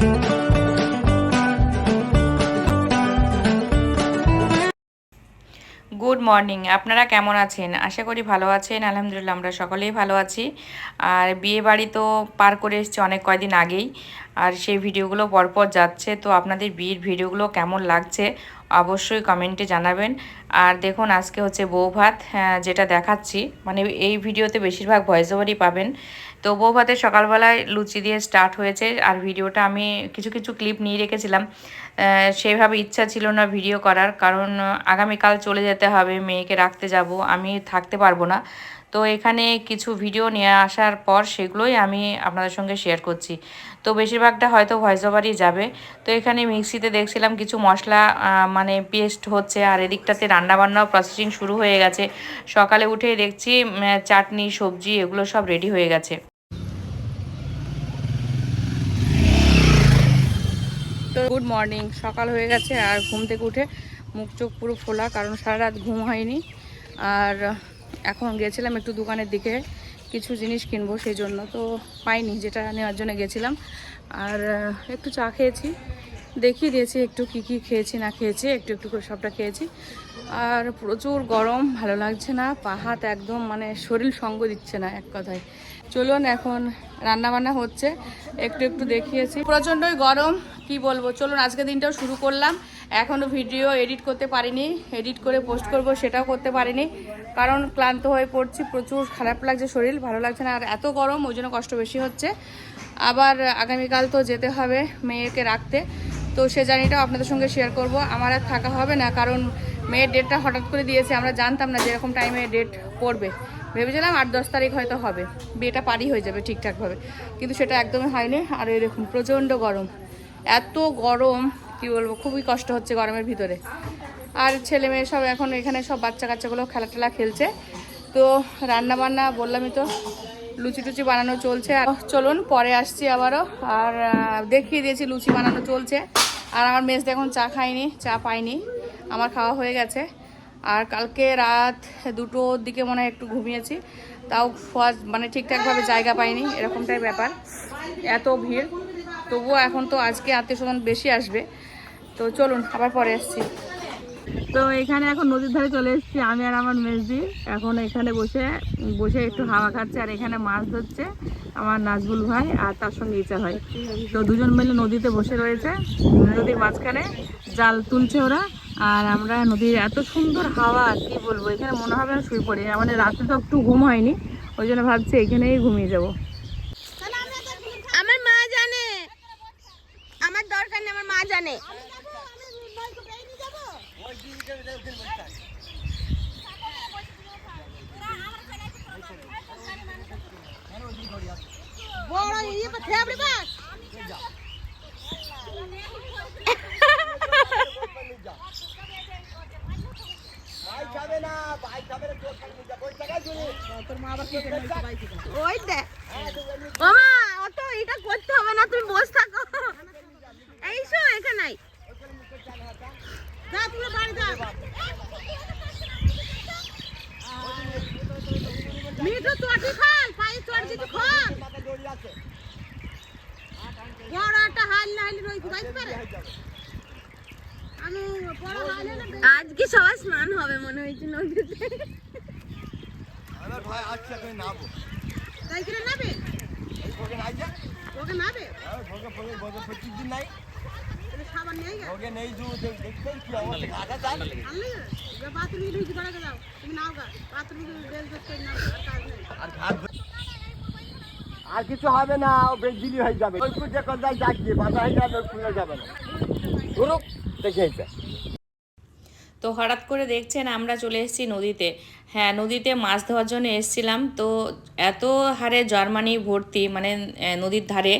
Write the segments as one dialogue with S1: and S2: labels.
S1: Good morning আপনারা কেমন আছেন? আশা করি ভালো আছেন। আলহামদুলিল্লাহ আমরা সকলেই ভালো আছি। আর বিয়ে বাড়ি তো পার করে এসেছি অনেক কয়দিন আগেই। আর সেই ভিডিওগুলো পরপর যাচ্ছে। তো আপনাদের বিয়ের ভিডিওগুলো কেমন লাগছে অবশ্যই কমেন্টে জানাবেন। আর দেখুন আজকে হচ্ছে বউ ভাত হ্যাঁ, যেটা দেখাচ্ছি। মানে এই ভিডিওতে বেশিরভাগ ভয়েস ওভারই পাবেন। তো বউ ভাতের সকালবেলায় লুচি দিয়ে স্টার্ট হয়েছে আর ভিডিওটা আমি কিছু কিছু ক্লিপ নিয়ে রেখেছিলাম। সেভাবে ইচ্ছা ছিল না ভিডিও করার, কারণ আগামীকাল চলে যেতে হবে, মেয়েকে রাখতে যাব, আমি থাকতে পারব না। তো এখানে কিছু ভিডিও নিয়ে আসার পর সেগুলোই আমি আপনাদের সঙ্গে শেয়ার করছি। তো বেশিরভাগটা হয়তো ভয়েস ওভারই যাবে। তো এখানে মিক্সিতে দেখছিলাম কিছু মশলা মানে পেস্ট হচ্ছে, আর এদিকটাতে রান্নাবান্নাও প্রসেসিং শুরু হয়ে গেছে। সকালে উঠে দেখছি চাটনি, সবজি, এগুলো সব রেডি হয়ে গেছে। তো গুড মর্নিং। সকাল হয়ে গেছে আর ঘুম থেকে উঠে মুখ চোখ পুরো ফোলা, কারণ সারা রাত ঘুম হয়নি। আর এখন গেছিলাম একটু দোকানের দিকে, কিছু জিনিস কিনবো সেই জন্য তো পাইনি, যেটা নেওয়ার জন্য গেছিলাম। আর একটু চা খেয়েছি, দেখিয়ে দিয়েছি একটু কি কি খেয়েছি, না খেয়েছি, একটু একটু করে সবটা খেয়েছি। আর প্রচুর গরম, ভালো লাগছে না, পা হাত একদম মানে শরীর সঙ্গ দিচ্ছে না এক কথায়। চলুন এখন রান্না বান্না হচ্ছে। একটু একটু দেখিয়েছি। প্রচণ্ডই গরম, কি বলব? চলুন আজকে দিনটাও শুরু করলাম। এখনও ভিডিও এডিট করতে পারিনি। এডিট করে পোস্ট করব সেটাও করতে পারিনি। কারণ ক্লান্ত হয়ে পড়ছি, প্রচুর খারাপ লাগছে শরীর, ভালো লাগছে না। আর এত গরম, ওই জন্য কষ্ট বেশি হচ্ছে। আবার আগামীকাল তো যেতে হবে মেয়েকে রাখতে। তো সে জার্নিটাও আপনাদের সঙ্গে শেয়ার করব। আমার আর থাকা হবে না, কারণ মেয়ের ডেটটা হঠাৎ করে দিয়েছে। আমরা জানতাম না যেরকম টাইমে ডেট পড়বে ভেবেছিলাম আট দশ তারিখ হয়তো হবে। বিয়েটা পারি হয়ে যাবে ঠিকঠাকভাবে। কিন্তু সেটা একদমই হয়নি। আর এই দেখুন, প্রচণ্ড গরম। এত গরম, কি বলব, খুবই কষ্ট হচ্ছে গরমের ভিতরে। আর ছেলে মেয়ে সব এখন এখানে সব বাচ্চা কাচ্চাগুলো খেলা টেলা খেলছে। তো রান্না বান্না বললামই তো লুচি টুচি বানানো চলছে। আর চলুন, পরে আসছি আবারও। আর দেখিয়ে দিয়েছি লুচি বানানো চলছে। আর আমার মেজ এখন চা খাইনি চা পাইনি আমার খাওয়া হয়ে গেছে। আর কালকে রাত দুটোর দিকে মনে হয় একটু ঘুমিয়েছি। তাও ফার্স্ট মানে ঠিকঠাকভাবে জায়গা পাইনি, এরকমটাই ব্যাপার। এত ভিড়, তবুও এখন তো আজকে আত্মীয় স্বজন বেশি আসবে। তো চলুন, আবার পরে আসছি। তো এখানে এখন নদীর ধারে চলে এসেছি আমি আর আমার মেজদি। এখন এখানে বসে বসে একটু হাওয়া খাচ্ছে আর এখানে মাছ ধরছে আমার নাজবুল ভাই আর তার সঙ্গে ইচ্ছা ভাই। তো দুজন মিলে নদীতে বসে রয়েছে। নদীর মাঝখানে জাল তুলছে ওরা। আর আমরা নদীর এত সুন্দর হাওয়া, কি বলব, এখানে মনে হবে না শুয়ে পড়ি আমাদের রাতে তো একটু ঘুম হয়নি, ওই জন্য ভাবছি এখানেই ঘুমিয়ে যাব।
S2: আমার মা জানে। আমার দরকার নেই, আমার মা জানে। বড় ইয়ে পা থেবড়ে বাস ওই দেখ মামা অত এটা করতে হবে না তুমি বসে থাকো এই শো এখানে যা তুমি বাড়ি যা মিঠু চটি খাল পায়ে চট দিতে খাল। বড় একটা হাল না হলে রইতে পাইতে পারে? আমি বড় হাল হলে আজকে সবার স্নান হবে মনে হয়েছে নদীতে।
S3: আমার ভাই আজকে আমি নাবো
S2: তাই কিনা নাবে
S3: ভোগে নাই যে?
S2: ওকে নাবে
S3: ভোগে ভোগে ভোগে প্রত্যেক দিন নাই।
S2: সাবান নেই গা
S3: ভোগে নেই যে দেখ- দেখতেই কি অবস্থা আগে যান
S2: আনলে বাথরুমে ঢুকে পড়া যাও তুমি নাও গা বাথরুমে বেল করতে নাও আর
S3: কিছু হবে না ও বেঞ্জিলি হয়ে যাবে। ওই পুজো কোথায় যাচ্ছে বাধা হয়ে যাবে ওই খুলে যাবে না। ধরুক দেখে
S1: তো হঠাৎ করে দেখছেন আমরা চলে এসেছি নদীতে। হ্যাঁ নদীতে মাছ ধোয়ার জন্য এসেছিলাম। তো এত হারে জার্মানি ভর্তি মানে নদীর ধারে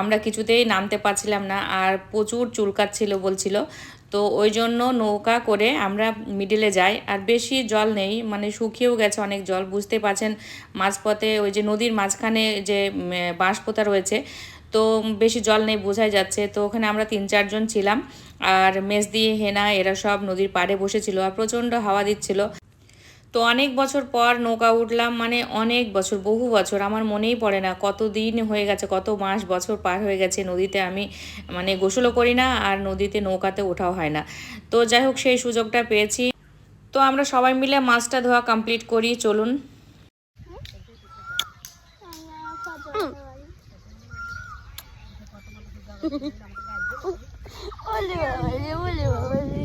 S1: আমরা কিছুতেই নামতে পারছিলাম না। আর প্রচুর চুলকাচ্ছিল বলছিল। তো ওই জন্য নৌকা করে আমরা মিডিলে যাই। আর বেশি জল নেই মানে শুকিয়েও গেছে অনেক জল বুঝতে পারছেন মাঝপথে ওই যে নদীর মাঝখানে যে উম, বাঁশ পোতা রয়েছে তো বেশি জল নেই বোঝাই যাচ্ছে। তো ওখানে আমরা তিন চারজন ছিলাম আর মেজদি হেনা এরা সব নদীর পাড়ে বসেছিল আর প্রচণ্ড হাওয়া দিচ্ছিল।
S4: তো অনেক বছর পর নৌকা উঠলাম মানে অনেক বছর বহু বছর আমার মনেই পড়ে না কত দিন হয়ে গেছে কত মাস বছর পার হয়ে গেছে নদীতে আমি মানে গোসলও করি না আর নদীতে নৌকাতে ওঠাও হয় না তো যাই হোক সেই সুযোগটা পেয়েছি তো আমরা সবাই মিলে মাছটা ধোয়া কমপ্লিট করি চলুন
S2: ওলে ওলে ওলে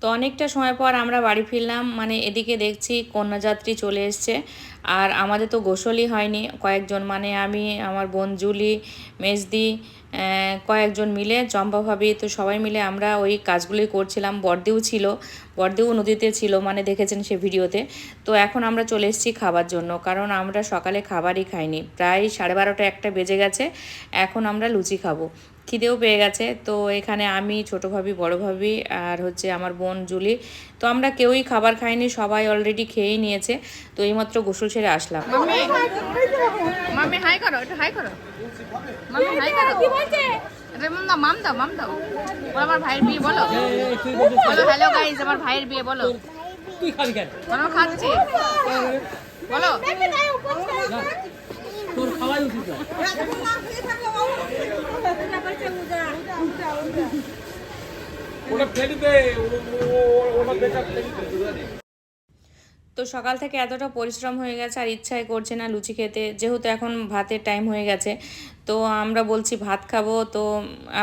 S4: তো অনেকটা সময় পর আমরা বাড়ি ফিরলাম মানে এদিকে দেখছি কন্যাযাত্রী চলে এসছে। আর আমাদের তো গোসলই হয়নি, কয়েকজন মানে আমি, আমার বোন জুলি, মেজদি কয়েকজন মিলে, চম্পা ভাবি, তো সবাই মিলে আমরা ওই কাজগুলোই করছিলাম। বর্দিও ছিল বর্দিও নদীতে ছিল মানে দেখেছেন সে ভিডিওতে। তো এখন আমরা চলে এসেছি খাবার জন্য, কারণ আমরা সকালে খাবারই খাইনি। প্রায় সাড়ে বারোটা একটা বেজে গেছে, এখন আমরা লুচি খাব। খিদেও পেয়ে গেছে। তো এখানে আমি ছোটো ভাবি বড়ো ভাবি আর হচ্ছে আমার বোন জুলি। তো আমরা কেউই খাবার খাইনি সবাই অলরেডি খেয়েই নিয়েছে। তো এইমাত্র গোসল সেরে আসলাম। হাই করো হাই করো। হাই করো। কি বলছে? রেমন দাও মাম দাও মাম দাও। বলো আমার ভাইয়ের বিয়ে বলো। বলো হ্যালো গাইস আমার ভাইয়ের বিয়ে বলো।
S5: তুই খাবি কেন?
S4: বলো খাচ্ছি। বলো।
S5: তোর খাওয়াই উচিত না। ওটা ফেলে দে ও- ও- ওটা বেকার ফেলে দে।
S4: তো সকাল থেকে এতটা পরিশ্রম হয়ে গেছে আর ইচ্ছাই করছে না লুচি খেতে যেহেতু এখন ভাতের টাইম হয়ে গেছে। তো আমরা বলছি ভাত খাব তো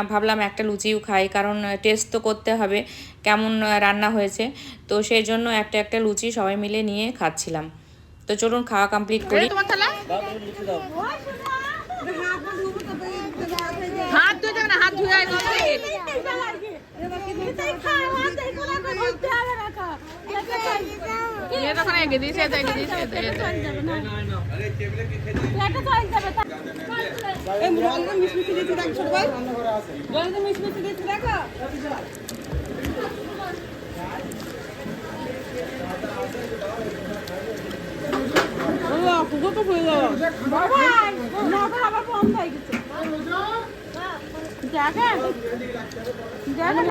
S4: ভাবলাম একটা লুচিও খাই কারণ টেস্ট তো করতে হবে কেমন রান্না হয়েছে। তো সেই জন্য একটা একটা লুচি সবাই মিলে নিয়ে খাচ্ছিলাম। তো চলুন খাওয়া কমপ্লিট করি। হাত ধুয়ে যাবে না হাত ধুয়ে ये तो खाना गिदी से दे गिदी से दे दे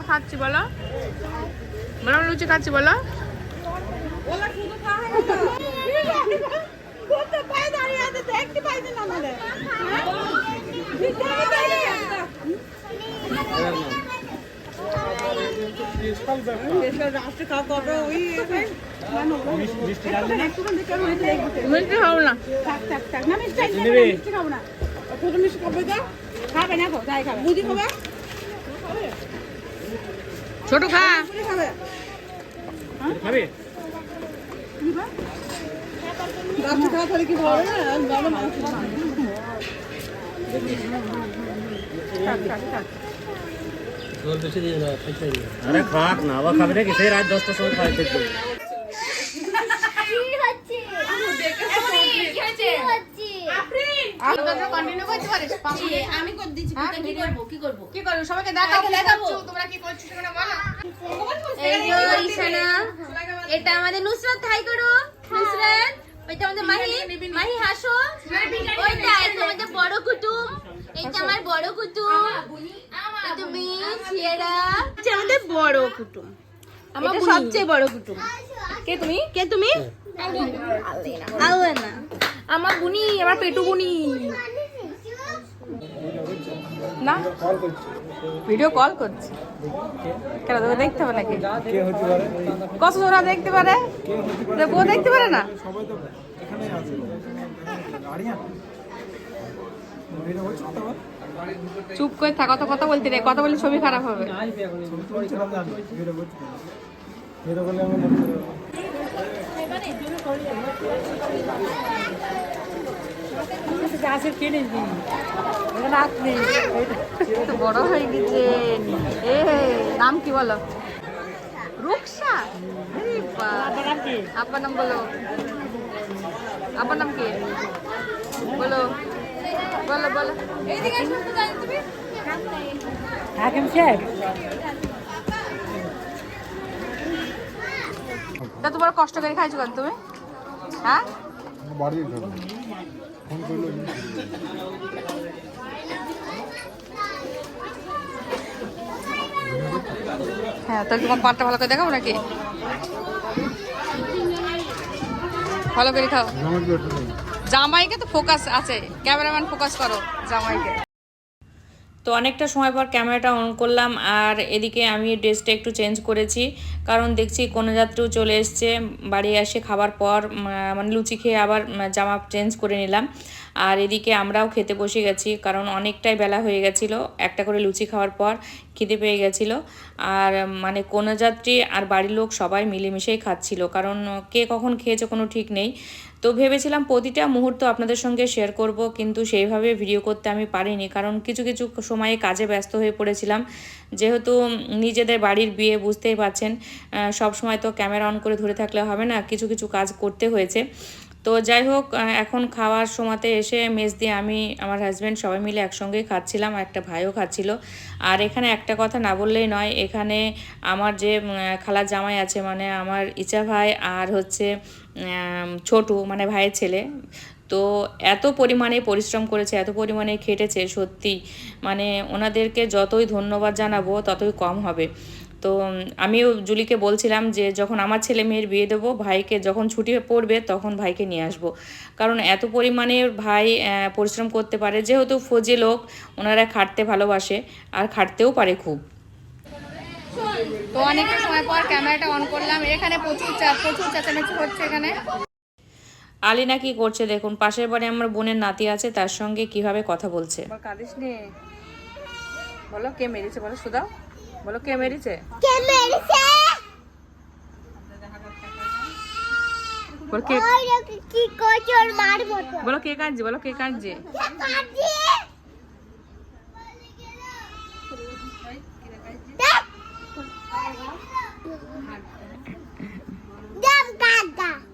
S4: খাচ্ছি বলো। বলো লুচি খাচ্ছি বলো। মিষ্টি খাব না। ছোট খা।
S5: খাবি? জল বেশি দিয়ে দাও আরে খাক না আবার খাবি নাকি? সেই রাত দশটার সময় খাই দেখবি
S2: আমি করে দিচ্ছি কি করব কি করব?
S4: কি করব? সবাইকে দেখাবো? দেখাবো তোমরা কি করছ সেটা বলো।
S2: এই যে ঈশানা। এটা আমাদের নুসরাত হাই করো। নুসরাত ওইটা আমাদের মাহি। মাহি হাসো। ওইটা এটা বড় কুটুম। এটা আমার বড় কুটুম। তুমি এটা আমাদের বড় কুটুম। আমার সবচেয়ে বড় কুটুম।
S4: কে তুমি?
S2: কে তুমি? আলেনা।
S4: আমার বুনি আমার পেটু বুনি। না? ভিডিও কল করছি। কেন, তোকে দেখতে হবে নাকি? কত জোড়া দেখতে পারে? বউ দেখতে পারে না? চুপ করে থাক কত কথা বলতে রে কথা বললে ছবি খারাপ হবে। তো বড় হয়ে গেছে এ নাম কি বলো রুকসা আপনার নাম বলো
S1: আপনার নাম কি বলো বলো বলো তো জানি তা তোমার কষ্ট করে খাইছো কেন তুমি? হ্যাঁ?
S6: বাড়ি ফোন করল
S1: হ্যাঁ তাহলে তোমার পাটটা ভালো করে দেখাবো নাকি? ভালো করে খাও। জামাইকে তো ফোকাস আছে। ক্যামেরাম্যান ফোকাস করো জামাইকে। তো অনেকটা সময় পর ক্যামেরাটা অন করলাম আর এদিকে আমি ড্রেসটা একটু চেঞ্জ করেছি। কারণ দেখছি কোনো যাত্রীও চলে এসছে, বাড়ি এসে খাবার পর মানে লুচি খেয়ে আবার জামা চেঞ্জ করে নিলাম। আর এদিকে আমরাও খেতে বসে গেছি, কারণ অনেকটাই বেলা হয়ে গেছিল, একটা করে লুচি খাওয়ার পর খিদে পেয়ে গেছিল। আর মানে কোনো যাত্রী আর বাড়ির লোক সবাই মিলেমিশেই খাচ্ছিল, কারণ কে কখন খেয়েছে কোনো ঠিক নেই। তো ভেবেছিলাম প্রতিটা মুহূর্ত আপনাদের সঙ্গে শেয়ার করব, কিন্তু সেইভাবে ভিডিও করতে আমি পারিনি, কারণ কিছু কিছু সময়ে কাজে ব্যস্ত হয়ে পড়েছিলাম। যেহেতু নিজেদের বাড়ির বিয়ে বুঝতেই পারছেন সব সময় তো ক্যামেরা অন করে ধরে থাকলে হবে না, কিছু কিছু কাজ করতে হয়েছে। তো যাই হোক এখন খাওয়ার সময়তে এসে মেস দিয়ে আমি, আমার হাজব্যান্ড সবাই মিলে একসঙ্গেই খাচ্ছিলাম, একটা ভাইও খাচ্ছিল। আর এখানে একটা কথা না বললেই নয়, এখানে আমার যে খালার জামাই আছে মানে আমার ইচা ভাই, আর হচ্ছে ছোটু মানে ভাইয়ের ছেলে। তো এত পরিমাণে পরিশ্রম করেছে, এত পরিমাণে খেটেছে, সত্যি। মানে ওনাদেরকে যতই ধন্যবাদ জানাব, ততই কম হবে। তো আমিও জুলিকে বলছিলাম যে, যখন আমার ছেলে মেয়ের বিয়ে দেবো, ভাইকে যখন ছুটি পড়বে, তখন ভাইকে নিয়ে আসব। কারণ এত পরিমাণে ভাই পরিশ্রম করতে পারে। যেহেতু ফৌজি লোক, ওনারা খাটতে ভালোবাসে, আর খাটতেও পারে খুব। তো অনেকটা সময় পর ক্যামেরাটা অন করলাম। এখানে প্রচুর চা- প্রচুর চেঁচামেচি হচ্ছে এখানে। আলিনা কি করছে দেখুন পাশের বাড়ি আমার বোনের নাতি আছে তার সঙ্গে কীভাবে কথা বলছে? কাঁদিস নে? বলো কে মেরেছে বলো সুদাও বলো কে মেরেছে?
S2: কে মেরেছে?
S1: বলো কে
S2: কি ওর মারবো
S1: বলো কে কাঁদছে? বলো কে কাঁদছে?
S2: কাঁদছে?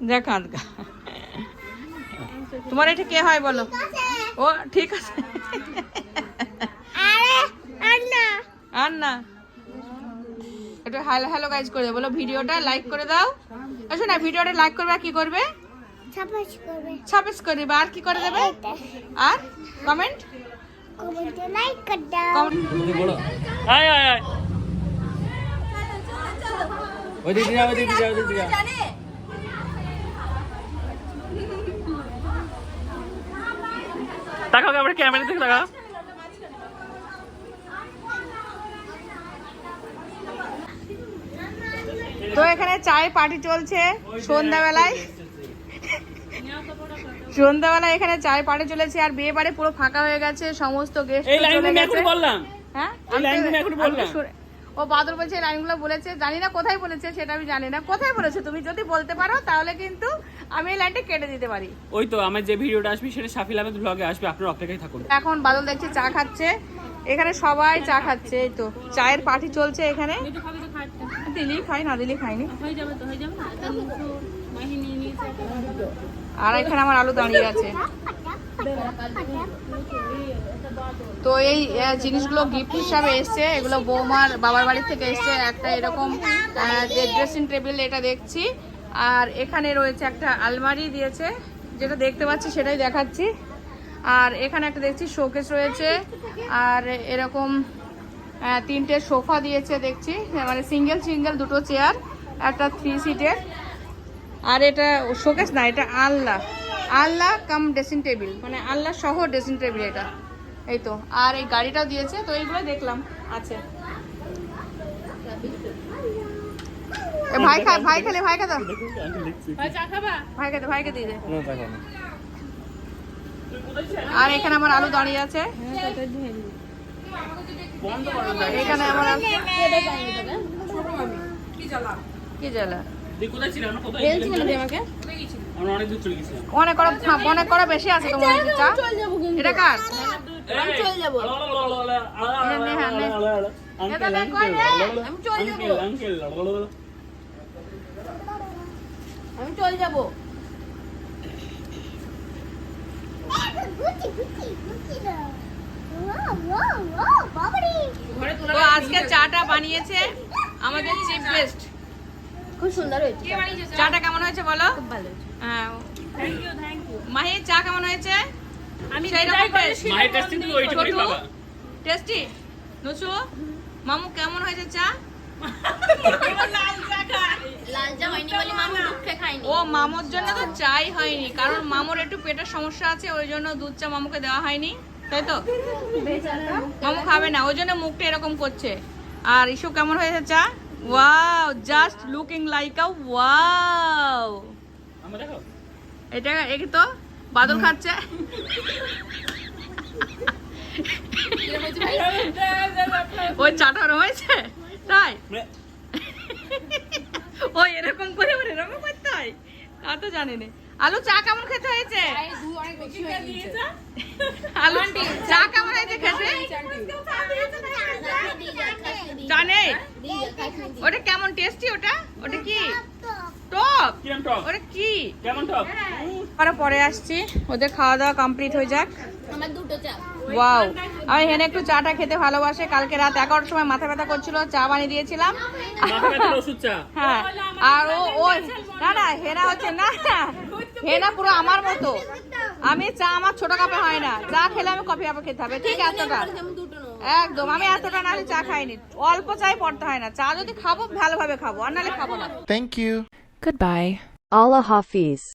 S1: যা তোমার এটা কে হয় বলো? ও ঠিক আছে।
S2: আরে
S1: না একটু হ্যালো হ্যালো গাইজ করে দাও। বলো ভিডিওটা লাইক করে দাও। আচ্ছা না ভিডিওটা লাইক করবে আর কি করবে?
S2: করবে।
S1: সাবস্ক্রাইব করে দেবে। আর কি করে দেবে? আর কমেন্ট
S2: কমেন্টে লাইক কর দাও।
S1: কমেন্ট
S7: আয় আয় আয়। ওই দিদি যাও ওই দিদি যাও ওই দিদি যাও। তাকাও ক্যামেরা ক্যামেরা দিকে তাকাও।
S1: তো এখানে চায় পার্টি চলছে সন্ধ্যাবেলায়। সন্ধ্যাবেলায় এখানে চায় পার্টি চলেছে আর বিয়ে বাড়ি পুরো ফাঁকা হয়ে গেছে সমস্ত গেস্ট
S7: এই লাইন আমি এখন বললাম।
S1: হ্যাঁ? ও বাদর বলছে এই লাইনগুলো বলেছে। জানি না কোথায় বলেছে সেটা আমি জানি না। কোথায় বলেছে? তুমি যদি বলতে পারো তাহলে কিন্তু আমি এই লাইনটা কেটে দিতে পারি।
S7: ওই তো আমার যে ভিডিওটা আসবে সেটা সাফিল আহমেদ ব্লগে আসবে। আপনার অপেক্ষায় থাকুন।
S1: এখন বাদল দেখছে চা খাচ্ছে। এখানে সবাই চা খাচ্ছে এই তো। চায়ের পার্টি চলছে এখানে। দিলি খাই না দিলি খাইনি। আর এখানে আমার আলু দাঁড়িয়ে আছে। তো এই জিনিসগুলো গিফট হিসাবে এসছে। এগুলো বৌমার বাবার বাড়ি থেকে এসছে। একটা এরকম ড্রেসিং টেবিল এটা দেখছি। আর এখানে রয়েছে একটা আলমারি দিয়েছে। যেটা দেখতে পাচ্ছি সেটাই দেখাচ্ছি। আর এখানে একটা দেখছি শোকেস রয়েছে। আর এরকম তিনটে সোফা দিয়েছে দেখছি। মানে সিঙ্গেল সিঙ্গেল দুটো চেয়ার একটা থ্রি সিটের আর এটা শোকেস না এটা আল্লাহ আল্লাহ কাম ড্রেসিং টেবিল মানে আল্লাহ সহ ড্রেসিং টেবিল এটা। এই তো আর এই গাড়িটাও দিয়েছে তো এইগুলো দেখলাম আছে। ভাই খা ভাই খেলে ভাই খেতে ভাই খেতে ভাইকে দিয়ে দে আর এখানে আমার আলু দাঁড়িয়ে আছে। এখানে আমার কি জ্বালা?
S7: অনেক
S1: অনেক করা বেশি আছে তোমার
S7: যাব
S2: আমি চলে যাব।
S1: তো আজকে চাটা বানিয়েছে আমাদের চিফ গেস্ট।
S2: খুব সুন্দর হয়েছে
S1: চাটা। কেমন হয়েছে বলো? হ্যাঁ। মাহি চা কেমন হয়েছে? আমি সেই রকম টেস্টি নুসু? মামু কেমন হয়েছে চা?
S2: লাল
S1: ও মামুর জন্য তো চাই হয়নি কারণ মামুর একটু পেটের সমস্যা আছে ওই জন্য দুধ চা মামুকে দেওয়া হয়নি তাই তো? মামু খাবে না ওই জন্য মুখটা এরকম করছে। আর ইস্যু কেমন হয়েছে চা? Wow just looking like a wow. এটা এই তো? বাদল খাচ্ছে। ওই চাটা ওরম হয়েছে তাই ও এরকম করে ওর এরকম করতে হয়? তা তো জানি না। আলু চা কেমন খেতে হয়েছে? আলু চা কেমন হয়েছে খেতে? নেই ওটা কেমন টেস্টি ওটা? ওটা কি? টক? ওটা কি? কেমন আমরা পরে আসছি। ওদের খাওয়া দাওয়া কমপ্লিট হয়ে যাক।
S2: আমার দুটো চা।
S1: ওয়াও আমি হেনে একটু চাটা খেতে ভালোবাসে। কালকে রাত এগারোটার সময় মাথা ব্যথা করছিল চা বানিয়ে দিয়েছিলাম। হ্যাঁ। আর ও ও না না হেনা হচ্ছে না। হেনা পুরো আমার মতো। আমি চা আমার ছোট কাপে হয় না। চা খেলে আমি কফি কাপে খেতে হবে। ঠিক এতটা। একদম আমি এতটা না হলে চা খাইনি। অল্প চাই পড়তে হয় না। চা যদি খাব ভালোভাবে খাব। আর নাহলে খাব না।
S8: Thank you.
S9: Goodbye.
S10: Allah Hafiz.